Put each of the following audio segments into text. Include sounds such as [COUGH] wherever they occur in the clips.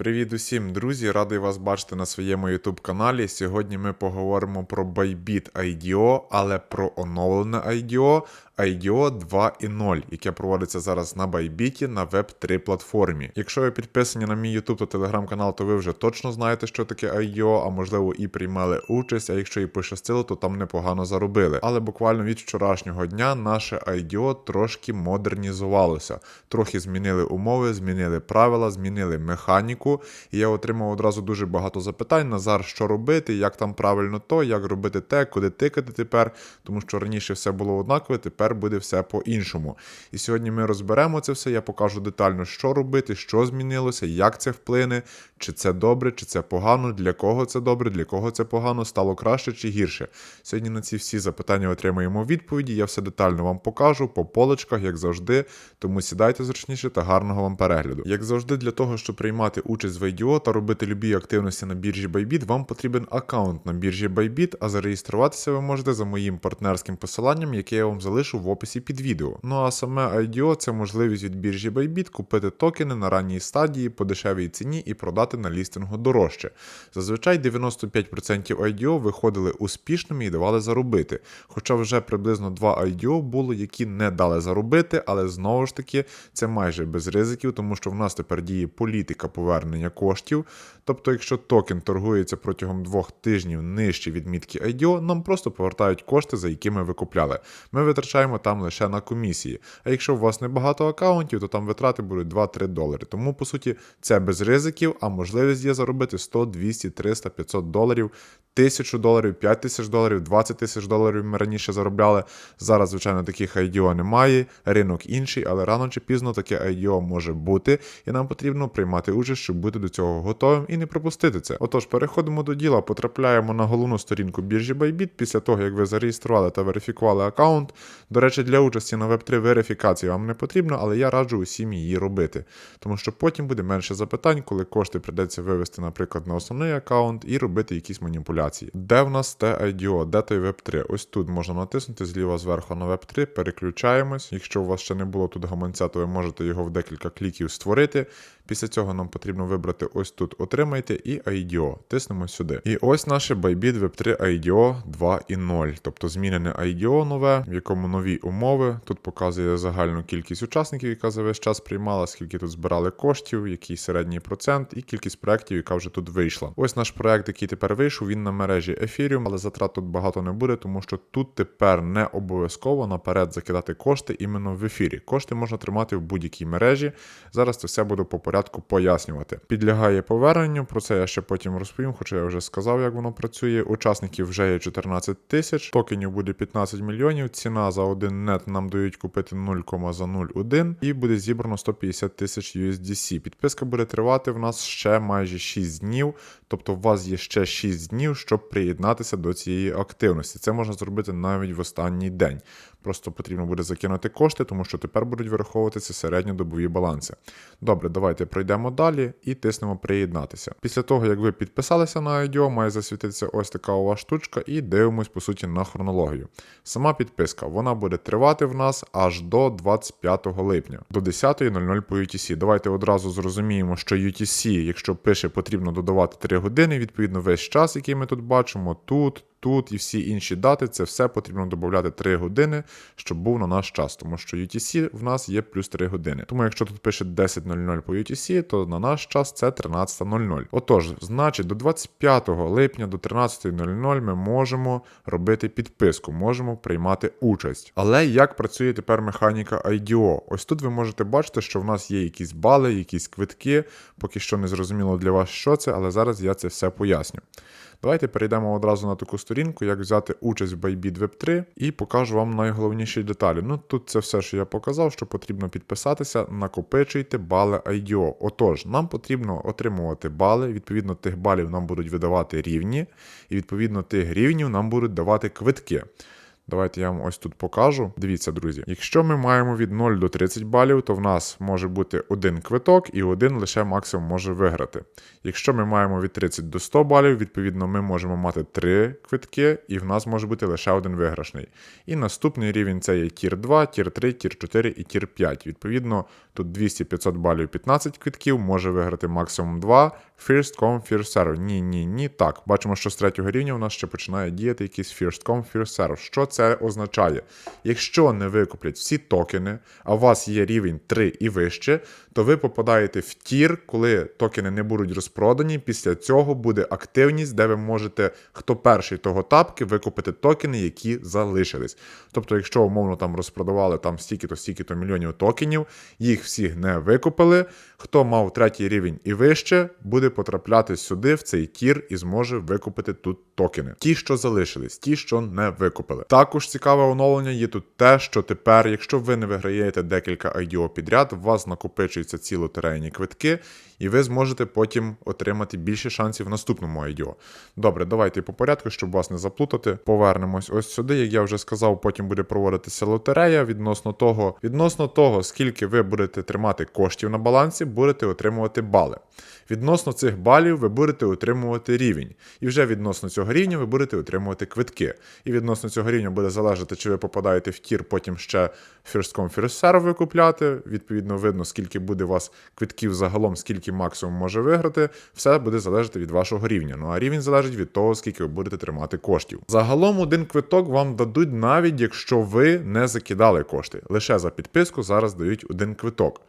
Привіт усім, друзі! Радий вас бачити на своєму YouTube каналі. Сьогодні ми поговоримо про Bybit IDO, але про оновлене IDO, IDO 2.0, яке проводиться зараз на Bybit на Web3 платформі. Якщо ви підписані на мій YouTube та Telegram канал, то ви вже точно знаєте, що таке IDO, а можливо і приймали участь. А якщо і пощастило, то там непогано заробили. Але буквально від вчорашнього дня наше IDO трошки модернізувалося. Трохи змінили умови, змінили правила, змінили механіку. І я отримав одразу дуже багато запитань. Назар, що робити, як там правильно то, як робити те, куди тикати тепер, тому що раніше все було однакове, тепер буде все по-іншому. І сьогодні ми розберемо це все. Я покажу детально, що робити, що змінилося, як це вплине, чи це добре, чи це погано, для кого це добре, для кого це погано, стало краще чи гірше. Сьогодні на ці всі запитання отримаємо відповіді. Я все детально вам покажу по полочках, як завжди. Тому сідайте зручніше та гарного вам перегляду. Як завжди, для того, щоб приймати участь в IDO та робити любі активності на біржі Bybit, вам потрібен аккаунт на біржі Bybit, а зареєструватися ви можете за моїм партнерським посиланням, яке я вам залишу в описі під відео. Ну а саме IDO це можливість від біржі Bybit купити токени на ранній стадії по дешевій ціні і продати на лістингу дорожче. Зазвичай 95% IDO виходили успішними і давали заробити. Хоча вже приблизно 2 IDO було, які не дали заробити, але знову ж таки це майже без ризиків, тому що в нас тепер діє політика повернення коштів. Тобто, якщо токен торгується протягом двох тижнів нижче відмітки IDO, нам просто повертають кошти, за які ми викупляли. Ми витрачаємо там лише на комісії. А якщо у вас небагато аккаунтів, то там витрати будуть 2-3 долари. Тому, по суті, це без ризиків, а можливість є заробити 100, 200, 300, 500 доларів, 1000 доларів, 5 тисяч доларів, 20 тисяч доларів ми раніше заробляли. Зараз, звичайно, таких IDO немає, ринок інший, але рано чи пізно таке IDO може бути, і нам потрібно приймати участь, щоб бути до цього готовим і не пропустити це. Отож, переходимо до діла, потрапляємо на головну сторінку біржі Bybit після того, як ви зареєстрували та верифікували аккаунт. До речі, для участі на Web3 верифікації вам не потрібно, але я раджу усім її робити, тому що потім буде менше запитань, коли кошти придеться вивести, наприклад, на основний аккаунт і робити якісь маніпуляції. Де в нас те IDO, де той Web3? Ось тут можна натиснути зліва зверху на Web3, переключаємось. Якщо у вас ще не було тут гаманця, то ви можете його в декілька кліків створити. Після цього нам потрібно вибрати ось тут отримайте і IDO. Тиснемо сюди. І ось наше Bybit Web3 IDO 2.0, тобто змінене IDO нове, в якому нові умови. Тут показує загальну кількість учасників, яка за весь час приймала, скільки тут збирали коштів, який середній процент, і кількість проєктів, яка вже тут вийшла. Ось наш проект, який тепер вийшов, він на мережі Ethereum, але затрат тут багато не буде, тому що тут тепер не обов'язково наперед закидати кошти іменно в ефірі. Кошти можна тримати в будь-якій мережі. Зараз це все буду по порядку пояснювати. Підлягає поверненню, про це я ще потім розповім, хоча я вже сказав, як воно працює. Учасників вже є 14 тисяч, токенів буде 15 мільйонів. Ціна за один нет нам дають купити 0,01 і буде зібрано 150 тисяч USDC. Підписка буде тривати в нас ще майже 6 днів, тобто у вас є ще 6 днів, щоб приєднатися до цієї активності. Це можна зробити навіть в останній день. Просто потрібно буде закинути кошти, тому що тепер будуть вираховуватися середньодобові баланси. Добре, давайте пройдемо далі і тиснемо приєднатися. Після того, як ви підписалися на IDO, має засвітитися ось така у вас штучка, і дивимось, по суті, на хронологію. Сама підписка вона буде тривати в нас аж до 25 липня, до 10.00 по UTC. Давайте одразу зрозуміємо, що UTC, якщо пише, потрібно додавати 3 години, відповідно, весь час, який ми тут бачимо, тут. Тут і всі інші дати, це все потрібно додати 3 години, щоб був на наш час, тому що UTC в нас є плюс 3 години. Тому якщо тут пише 10.00 по UTC, то на наш час це 13.00. Отож, значить, до 25 липня до 13.00 ми можемо робити підписку, можемо приймати участь. Але як працює тепер механіка IDO? Ось тут ви можете бачити, що в нас є якісь бали, якісь квитки. Поки що не зрозуміло для вас, що це, але зараз я це все поясню. Давайте перейдемо одразу на таку сторінку, як взяти участь в Bybit Web 3 і покажу вам найголовніші деталі. Ну тут це все, що я показав, що потрібно підписатися, накопичуйте бали IDO. Отож, нам потрібно отримувати бали, відповідно, тих балів нам будуть видавати рівні, і відповідно тих рівнів нам будуть давати квитки. Давайте я вам ось тут покажу. Дивіться, друзі. Якщо ми маємо від 0 до 30 балів, то в нас може бути один квиток і один лише максимум може виграти. Якщо ми маємо від 30 до 100 балів, відповідно, ми можемо мати 3 квитки, і в нас може бути лише один виграшний. І наступний рівень це є тір 2, тір 3, тір 4 і тір 5. Відповідно, тут 200-500 балів 15 квитків, може виграти максимум 2. First come, first serve. Ні, ні, ні. Так, бачимо, що з третього рівня у нас ще починає діяти якийсь first come, first serve. Що це означає? Якщо не викуплять всі токени, а у вас є рівень 3 і вище, то ви попадаєте в тір, коли токени не будуть розпродані. Після цього буде активність, де ви можете, хто перший того тапки, викупити токени, які залишились. Тобто, якщо умовно там розпродавали там стільки-то, стільки-то мільйонів токенів, їх всіх не викупили. Хто мав третій рівень і вище, буде потрапляти сюди, в цей тір, і зможе викупити тут токени. Ті, що залишились, ті, що не викупили. Також цікаве оновлення є тут те, що тепер, якщо ви не виграєте декілька IDO підряд, у вас накопичуються ці лотерейні квитки, і ви зможете потім отримати більше шансів в наступному IDO. Добре, давайте по порядку, щоб вас не заплутати. Повернемось ось сюди. Як я вже сказав, потім буде проводитися лотерея. Відносно того, відносно того, скільки ви будете тримати коштів на балансі, будете отримувати бали. Відносно цих балів ви будете отримувати рівень. І вже відносно цього рівня ви будете отримувати квитки. І відносно цього рівня буде залежати, чи ви попадаєте в тір, потім ще First Come, First Serve викупляти. Відповідно, видно, скільки буде у вас квитків загалом, скільки максимум може виграти. Все буде залежати від вашого рівня. Ну а рівень залежить від того, скільки ви будете тримати коштів. Загалом один квиток вам дадуть навіть якщо ви не закидали кошти. Лише за підписку зараз дають один квиток.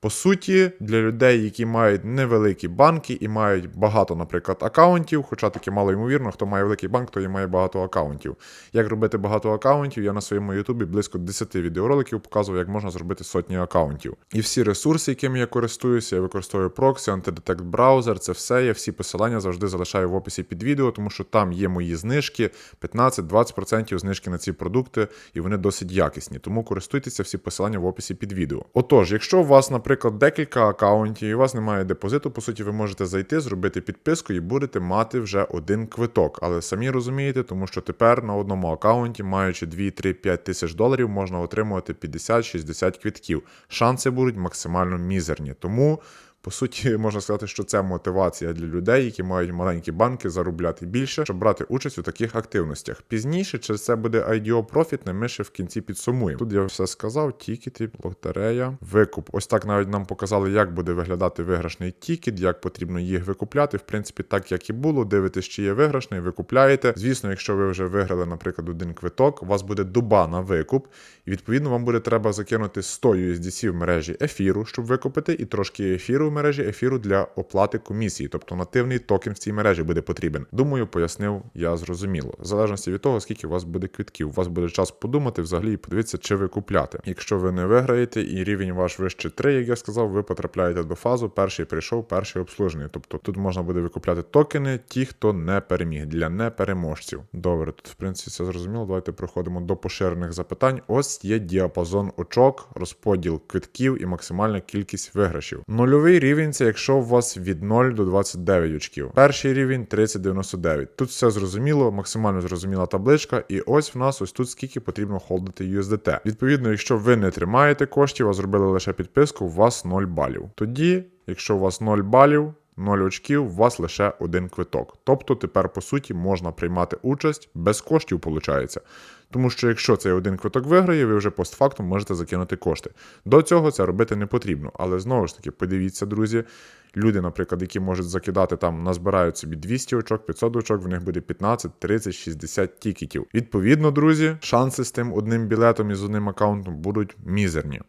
По суті, для людей, які мають невеликі банки і мають багато, наприклад, акаунтів, хоча таке мало ймовірно, хто має великий банк, той і має багато акаунтів. Як робити багато акаунтів, я на своєму Ютубі близько 10 відеороликів показував, як можна зробити сотні акаунтів. І всі ресурси, якими я користуюся, я використовую проксі, антидетект браузер, це все. Я всі посилання завжди залишаю в описі під відео, тому що там є мої знижки, 15-20% знижки на ці продукти, і вони досить якісні. Тому користуйтеся всі посилання в описі під відео. Отож, якщо у вас, наприклад, декілька акаунтів і у вас немає депозиту, по суті, ви можете зайти, зробити підписку і будете мати вже один квиток. Але самі розумієте, тому що тепер на одному акаунті, маючи 2, 3, 5 тисяч доларів, можна отримувати 50-60 квитків. Шанси будуть максимально мізерні. Тому. По суті, [LAUGHS] можна сказати, що це мотивація для людей, які мають маленькі банки, заробляти більше, щоб брати участь у таких активностях. Пізніше, чи це буде IDO профітне, ми ще в кінці підсумуємо. Тут я все сказав: тікети, лотерея, викуп. Ось так навіть нам показали, як буде виглядати виграшний тікет, як потрібно їх викупляти. В принципі, так як і було. Дивитесь, чи є виграшний, ви купляєте. Звісно, якщо ви вже виграли, наприклад, один квиток, у вас буде дуба на викуп, і відповідно вам буде треба закинути 100 USDC в мережі ефіру, щоб викупити, і трошки ефіру в мережі ефіру для оплати комісії, тобто нативний токен в цій мережі буде потрібен. Думаю, пояснив я зрозуміло. В залежності від того, скільки у вас буде квитків. У вас буде час подумати взагалі і подивитися, чи ви купляти. Якщо ви не виграєте і рівень ваш вище 3, як я сказав, ви потрапляєте до фазу, перший прийшов, перший обслужений. Тобто тут можна буде викупляти токени, ті, хто не переміг, для непереможців. Добре, тут в принципі все зрозуміло. Давайте проходимо до поширених запитань. Ось є діапазон очок, розподіл квитків і максимальна кількість виграшів. Нульовий рівень це якщо у вас від 0 до 29 очків. Перший рівень 3099. Тут все зрозуміло, максимально зрозуміла табличка, і ось в нас ось тут скільки потрібно холдити USDT. Відповідно, якщо ви не тримаєте коштів, а зробили лише підписку, у вас 0 балів. Тоді, якщо у вас 0 балів. 0 очків, у вас лише один квиток. Тобто тепер, по суті, можна приймати участь без коштів, виходить. Тому що якщо цей один квиток виграє, ви вже постфактум можете закинути кошти. До цього це робити не потрібно. Але знову ж таки, подивіться, друзі, люди, наприклад, які можуть закидати там, назбирають собі 200 очок, 500 очок, в них буде 15, 30, 60 тікетів. Відповідно, друзі, шанси з тим одним білетом і з одним аккаунтом будуть мізерні.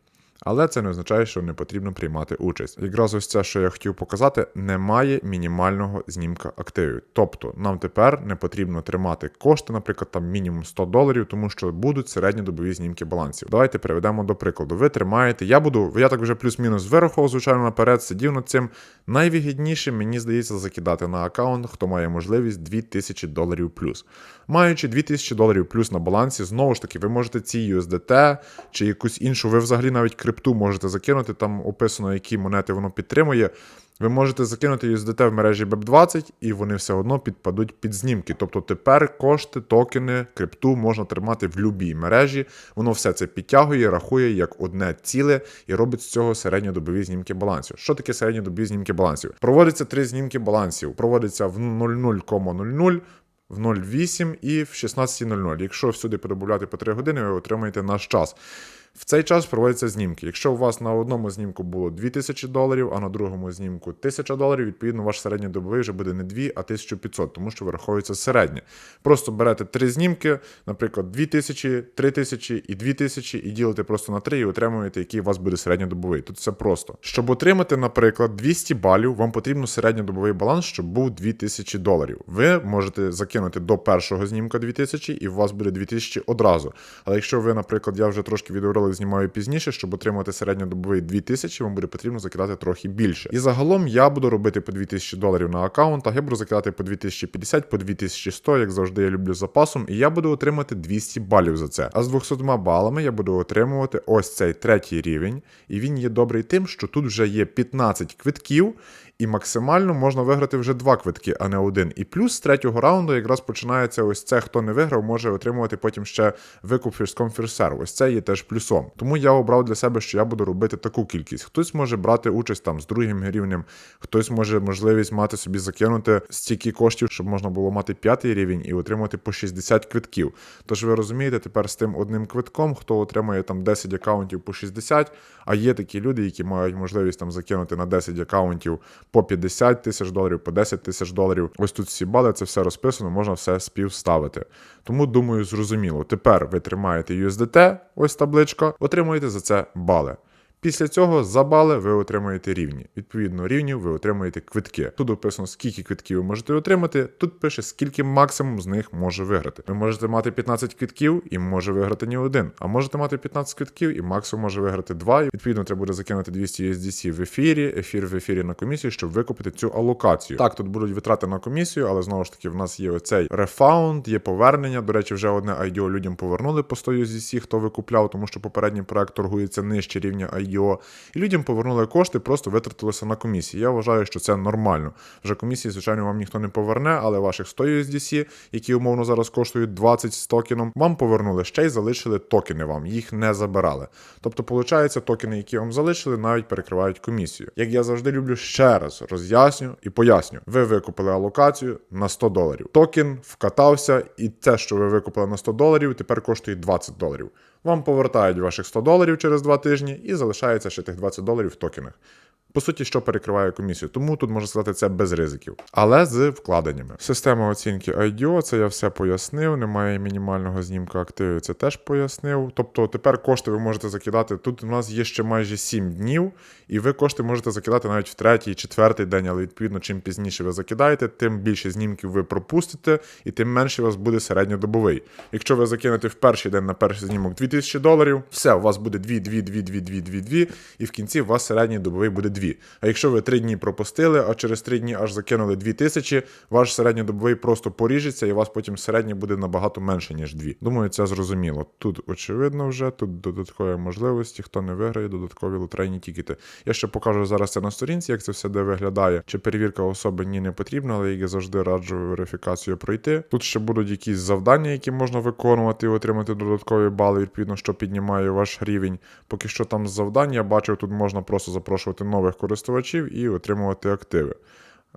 Але це не означає, що не потрібно приймати участь. Якраз ось це, що я хотів показати, немає мінімального знімка активів. Тобто нам тепер не потрібно тримати кошти, наприклад, там мінімум 100 доларів, тому що будуть середньодобові знімки балансів. Давайте переведемо до прикладу. Ви тримаєте, я буду, я так вже плюс-мінус вирахував, звичайно, наперед, сидів над цим. Найвигідніше, мені здається, закидати на аккаунт, хто має можливість 2000 доларів плюс. Маючи 2000 доларів плюс на балансі, знову ж таки, ви можете ці USDT чи якусь іншу, ви взагалі навіть крипту можете закинути, там описано, які монети воно підтримує. Ви можете закинути USDT в мережі BEP20 і вони все одно підпадуть під знімки. Тобто тепер кошти, токени, крипту можна тримати в будь-якій мережі. Воно все це підтягує, рахує як одне ціле і робить з цього середньодобові знімки балансів. Що таке середньодобові знімки балансів? Проводиться три знімки балансів. Проводиться в 00,00, в 0,8 і в 16.00. Якщо всюди перебувати по 3 години, ви отримаєте наш час. В цей час проводяться знімки. Якщо у вас на одному знімку було 2000 доларів, а на другому знімку 1000 доларів, відповідно, ваш середньодобовий вже буде не 2, а 1500, тому що вираховується середнє. Просто берете три знімки, наприклад, 2000, 3000 і 2000, і ділите просто на 3 і отримуєте, який у вас буде середньодобовий. Тут все просто. Щоб отримати, наприклад, 200 балів, вам потрібно середньодобовий баланс, щоб був 2000 доларів. Ви можете закинути до першого знімка 2000, і у вас буде 2000 одразу. Але якщо ви, наприклад, я вже трошки відеоролик знімаю пізніше, щоб отримати середньодобовий 2000, вам буде потрібно закидати трохи більше. І загалом я буду робити по 2000 доларів на аккаунтах, я буду закидати по 2050, по 2100, як завжди я люблю запасом, і я буду отримати 200 балів за це. А з 200 балами я буду отримувати ось цей третій рівень, і він є добрий тим, що тут вже є 15 квитків. І максимально можна виграти вже два квитки, а не один. І плюс з третього раунду якраз починається ось це, хто не виграв, може отримувати потім ще викуп Come First Ось це є теж плюсом. Тому я обрав для себе, що я буду робити таку кількість. Хтось може брати участь там з другим рівнем, хтось може можливість мати собі закинути стільки коштів, щоб можна було мати п'ятий рівень і отримати по 60 квитків. Тож ви розумієте, тепер з тим одним квитком, хто отримує там 10 аккаунтів по 60, а є такі люди, які мають можливість там закинути на 10 аккаунтів по 50 тисяч доларів, по 10 тисяч доларів. Ось тут всі бали, це все розписано, можна все співставити. Тому думаю, зрозуміло. Тепер ви тримаєте USDT, ось табличка, отримуєте за це бали. Після цього за бали ви отримуєте рівні. Відповідно, рівнів ви отримуєте квитки. Тут описано, скільки квитків ви можете отримати. Тут пише, скільки максимум з них може виграти. Ви можете мати 15 квитків і може виграти ні один. А можете мати 15 квитків і максимум може виграти 2. Відповідно, треба буде закинути 200 USDC в ефірі, ефір в ефірі на комісію, щоб викупити цю алокацію. Так, тут будуть витрати на комісію, але знову ж таки, в нас є оцей рефаунд, є повернення. До речі, вже одне IDO людям повернули по 100 USDC, хто викупляв, тому що попередній проект торгується нижче рівня IDO. І людям повернули кошти, просто витратилося на комісії. Я вважаю, що це нормально. Вже комісії, звичайно, вам ніхто не поверне, але ваших 100 USDC, які умовно зараз коштують 20 з токеном, вам повернули ще й залишили токени вам, їх не забирали. Тобто, виходить, токени, які вам залишили, навіть перекривають комісію. Як я завжди люблю ще раз роз'ясню і поясню. Ви викупили алокацію на 100 доларів. Токен вкатався, і те, що ви викупили на 100 доларів, тепер коштує 20 доларів. Вам повертають ваших 100 доларів через 2 тижні і залишається ще тих 20 доларів в токенах. По суті, що перекриває комісію, тому тут можна сказати це без ризиків, але з вкладеннями. Система оцінки IDO, це я все пояснив. Немає мінімального знімка активів, це теж пояснив. Тобто тепер кошти ви можете закидати. Тут у нас є ще майже 7 днів, і ви кошти можете закидати навіть в третій, четвертий день, але відповідно, чим пізніше ви закидаєте, тим більше знімків ви пропустите, і тим менше у вас буде середньодобовий. Якщо ви закинете в перший день на перший знімок 2000 доларів, все, у вас буде 2, 2, 2, 2, 2, 2, 2, і в кінці у вас середній добовий буде 2. А якщо ви 3 дні пропустили, а через 3 дні аж закинули 2000, ваш середньодобовий просто поріжеться, і у вас потім середній буде набагато менше, ніж 2. Думаю, це зрозуміло. Тут очевидно вже, тут додаткові можливості, хто не виграє, додаткові лотерейні тікети. Я ще покажу зараз це на сторінці, як це все де виглядає. Чи перевірка особи ні не потрібна, але я завжди раджу верифікацію пройти. Тут ще будуть якісь завдання, які можна виконувати і отримати додаткові бали, відповідно, що піднімає ваш рівень. Поки що там з завдань я бачив, тут можна просто запрошувати нових користувачів і отримувати активи.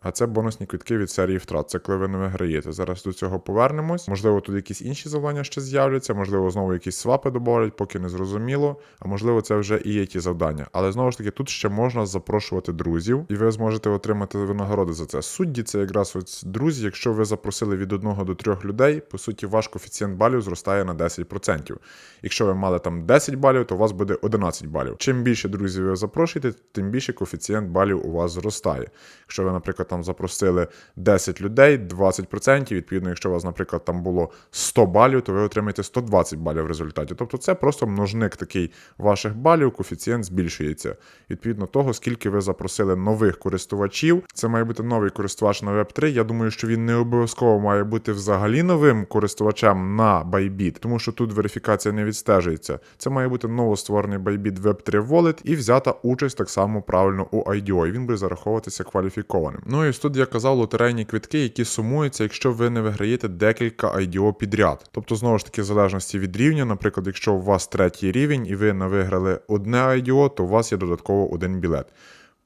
А це бонусні квитки від серії втрат. Це коли ви не виграєте. Зараз до цього повернемось. Можливо, тут якісь інші завдання ще з'являться, можливо, знову якісь свапи добавлять, поки не зрозуміло. А можливо, це вже і є ті завдання. Але знову ж таки, тут ще можна запрошувати друзів, і ви зможете отримати винагороди за це. Судді це якраз ось друзі. Якщо ви запросили від одного до трьох людей, по суті, ваш коефіцієнт балів зростає на 10%. Якщо ви мали там 10 балів, то у вас буде 11 балів. Чим більше друзів ви запрошуєте, тим більше коефіцієнт балів у вас зростає. Якщо ви, наприклад, там запросили 10 людей, 20%. Відповідно, якщо у вас, наприклад, там було 100 балів, то ви отримаєте 120 балів в результаті. Тобто це просто множник такий ваших балів, коефіцієнт збільшується. Відповідно того, скільки ви запросили нових користувачів, це має бути новий користувач на Web3. Я думаю, що він не обов'язково має бути взагалі новим користувачем на Bybit, тому що тут верифікація не відстежується. Це має бути новостворений Bybit Web3 Wallet і взята участь так само правильно у IDO, і він буде зараховуватися кваліфікованим. Ну і ось тут я казав лотерейні квитки, які сумуються, якщо ви не виграєте декілька IDO підряд. Тобто, знову ж таки, в залежності від рівня, наприклад, якщо у вас третій рівень і ви не виграли одне IDO, то у вас є додатково один білет.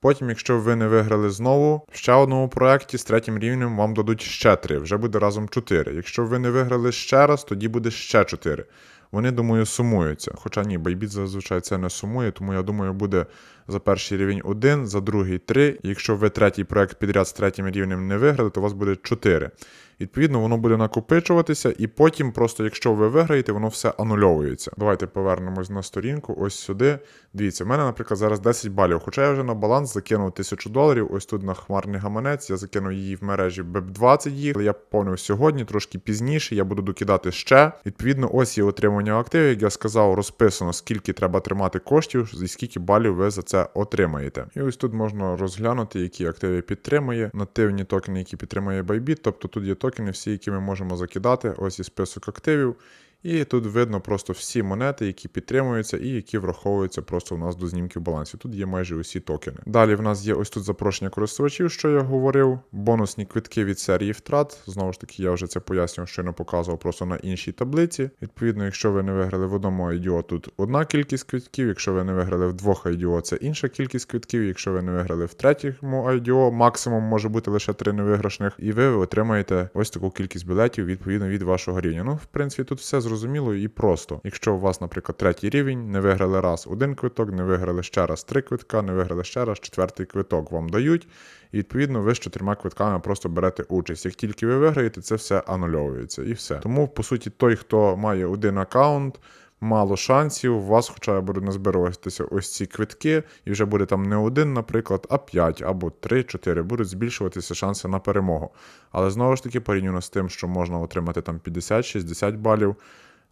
Потім, якщо ви не виграли знову, в ще одному проєкті з третім рівнем вам дадуть ще три, вже буде разом чотири. Якщо ви не виграли ще раз, тоді буде ще чотири. Вони, думаю, сумуються. Хоча ні, байбіт зазвичай це не сумує, тому я думаю, буде за перший рівень один, за другий три. Якщо ви третій проект підряд з третім рівнем не виграли, то у вас буде чотири. Відповідно, воно буде накопичуватися, і потім, просто якщо ви виграєте, воно все анульовується. Давайте повернемось на сторінку. Ось сюди. Дивіться, в мене, наприклад, зараз 10 балів. Хоча я вже на баланс закинув 1000 доларів. Ось тут на хмарний гаманець. Я закинув її в мережі BEP20 їх. Але я поповнив сьогодні, трошки пізніше. Я буду докидати ще. Відповідно, ось є отримання активів. Як я сказав, розписано, скільки треба тримати коштів, і скільки балів ви за це отримаєте. І ось тут можна розглянути, які активи підтримує. Нативні токени, які підтримує Bybit. Тобто тут є токени, всі, які ми можемо закидати. Ось і список активів. І тут видно просто всі монети, які підтримуються і які враховуються просто у нас до знімків балансів. Тут є майже усі токени. Далі в нас є ось тут запрошення користувачів, що я говорив. Бонусні квитки від серії втрат. Знову ж таки, я вже це пояснював, що не показував просто на іншій таблиці. Відповідно, якщо ви не виграли в одному IDO, тут одна кількість квитків. Якщо ви не виграли в двох IDO, це інша кількість квитків. Якщо ви не виграли в третьому IDO, максимум може бути лише три невиграшних, і ви отримаєте ось таку кількість білетів відповідно від вашого рівня. Ну, в принципі, тут все зрозуміло і просто. Якщо у вас, наприклад, третій рівень, не виграли раз один квиток, не виграли ще раз три квитка, не виграли ще раз четвертий квиток вам дають. І відповідно ви з чотирма квитками просто берете участь. Як тільки ви виграєте, це все анульовується і все. Тому, по суті, той, хто має один аккаунт. Мало шансів, у вас хоча б будуть назбируватися ось ці квитки, і вже буде там не один, наприклад, а 5 або 3-4 будуть збільшуватися шанси на перемогу. Але знову ж таки, порівняно з тим, що можна отримати там 50-60 балів.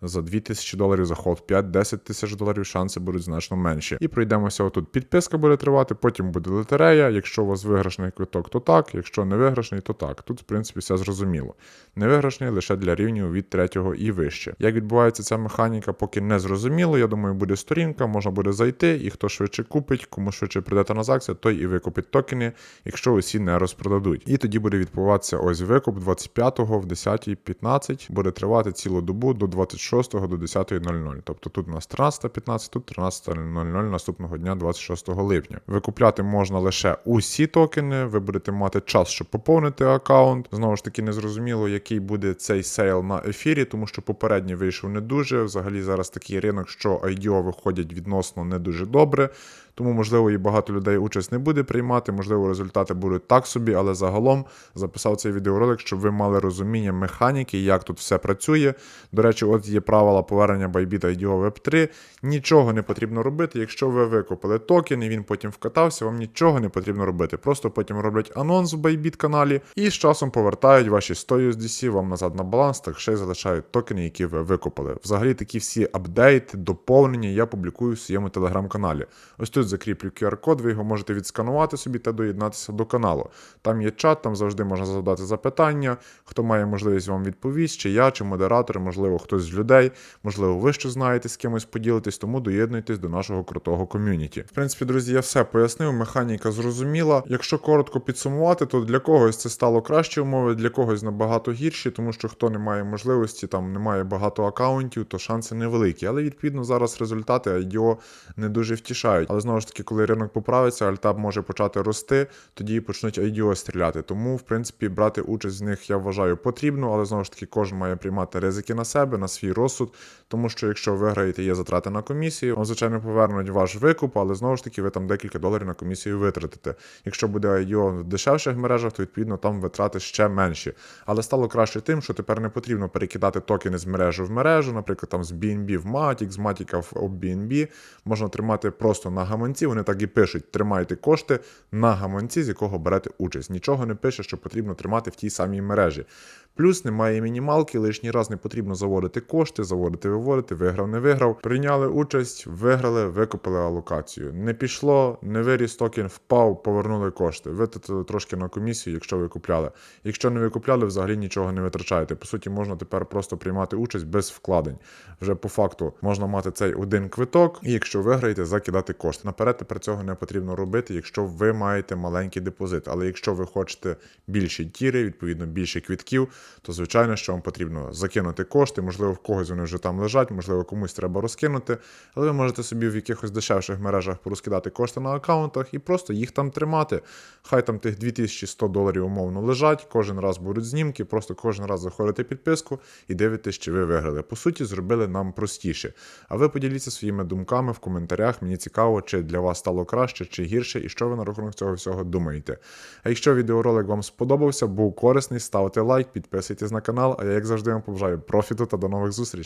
За 2000 доларів за холд 5-10 тисяч доларів шанси будуть значно менші. І пройдемося отут. Підписка буде тривати, потім буде лотерея. Якщо у вас виграшний квиток, то так, якщо не виграшний, то так. Тут, в принципі, все зрозуміло. Невиграшний лише для рівнів від третього і вище. Як відбувається ця механіка, поки не зрозуміло. Я думаю, буде сторінка, можна буде зайти, і хто швидше купить, кому швидше прийде транзакція, той і викупить токени, якщо усі не розпродадуть. І тоді буде відбуватися ось викуп 25-го в 10.15, буде тривати цілу добу до 26 до 10.00. Тобто тут у нас 13.15, тут 13.00 наступного дня, 26 липня. Викупляти можна лише усі токени. Ви будете мати час, щоб поповнити аккаунт. Знову ж таки, не зрозуміло, який буде цей сейл на ефірі, тому що попередній вийшов не дуже. Взагалі зараз такий ринок, що IDO виходять відносно не дуже добре. Тому, можливо, і багато людей участь не буде приймати, можливо, результати будуть так собі, але загалом записав цей відеоролик, щоб ви мали розуміння механіки, як тут все працює. До речі, от є правила повернення Bybit IDO Web 3. Нічого не потрібно робити. Якщо ви викупили токен і він потім вкатався, вам нічого не потрібно робити. Просто потім роблять анонс в Bybit каналі і з часом повертають ваші 100 USDC вам назад на баланс, так ще й залишають токени, які ви викупили. Взагалі такі всі апдейти, доповнення я публікую в своєму телеграм-каналі. Ось тут закріплю QR-код, ви його можете відсканувати собі та доєднатися до каналу. Там є чат, там завжди можна задати запитання. Хто має можливість вам відповість, чи я, чи модератор, можливо, хтось з людей, можливо, ви що знаєте з кимось поділитись, тому доєднуйтесь до нашого крутого ком'юніті. В принципі, друзі, я все пояснив, механіка зрозуміла. Якщо коротко підсумувати, то для когось це стало кращі умови, для когось набагато гірші, тому що хто не має можливості, там немає багато акаунтів, то шанси невеликі. Але відповідно зараз результати IDO не дуже втішають. Але знову ж таки, коли ринок поправиться, альтаб може почати рости, тоді почнуть IDO стріляти. Тому, в принципі, брати участь в них я вважаю потрібно, але знову ж таки, кожен має приймати ризики на себе, на свій розсуд. Тому що якщо виграєте, є затрати на комісію, вам, звичайно, повернуть ваш викуп, але знову ж таки, ви там декілька доларів на комісію витратите. Якщо буде IDO в дешевших мережах, то відповідно там витрати ще менші. Але стало краще тим, що тепер не потрібно перекидати токени з мережі в мережу, наприклад, там з BNB в Matic, з Matic в BNB. Можна тримати просто на гаманці гаманці, вони так і пишуть: тримайте кошти на гаманці, з якого берете участь. Нічого не пише, що потрібно тримати в тій самій мережі. Плюс немає мінімалки, лишній раз не потрібно заводити кошти, заводити, виводити, виграв, не виграв. Прийняли участь, виграли, викупили алокацію. Не пішло, не виріс токен, впав, повернули кошти. Витратили трошки на комісію, якщо ви купляли. Якщо не ви купляли, взагалі нічого не витрачаєте. По суті, можна тепер просто приймати участь без вкладень. Вже по факту можна мати цей один квиток, і якщо виграєте, закидати кошти. Наперед тепер цього не потрібно робити, якщо ви маєте маленький депозит. Але якщо ви хочете більші тіри, відповідно більше квітків, то звичайно, що вам потрібно закинути кошти. Можливо, в когось вони вже там лежать, можливо, комусь треба розкинути. Але ви можете собі в якихось дешевших мережах порозкидати кошти на аккаунтах і просто їх там тримати. Хай там тих 2100 доларів умовно лежать, кожен раз будуть знімки, просто кожен раз заходите підписку і дивитесь, чи ви виграли. По суті, зробили нам простіше. А ви поділіться своїми думками в коментарях. Мені цікаво, чи для вас стало краще чи гірше, і що ви на рахунок цього всього думаєте. А якщо відеоролик вам сподобався, був корисний, ставте лайк, підписуйтесь на канал. А я, як завжди, вам побажаю профіту та до нових зустрічей.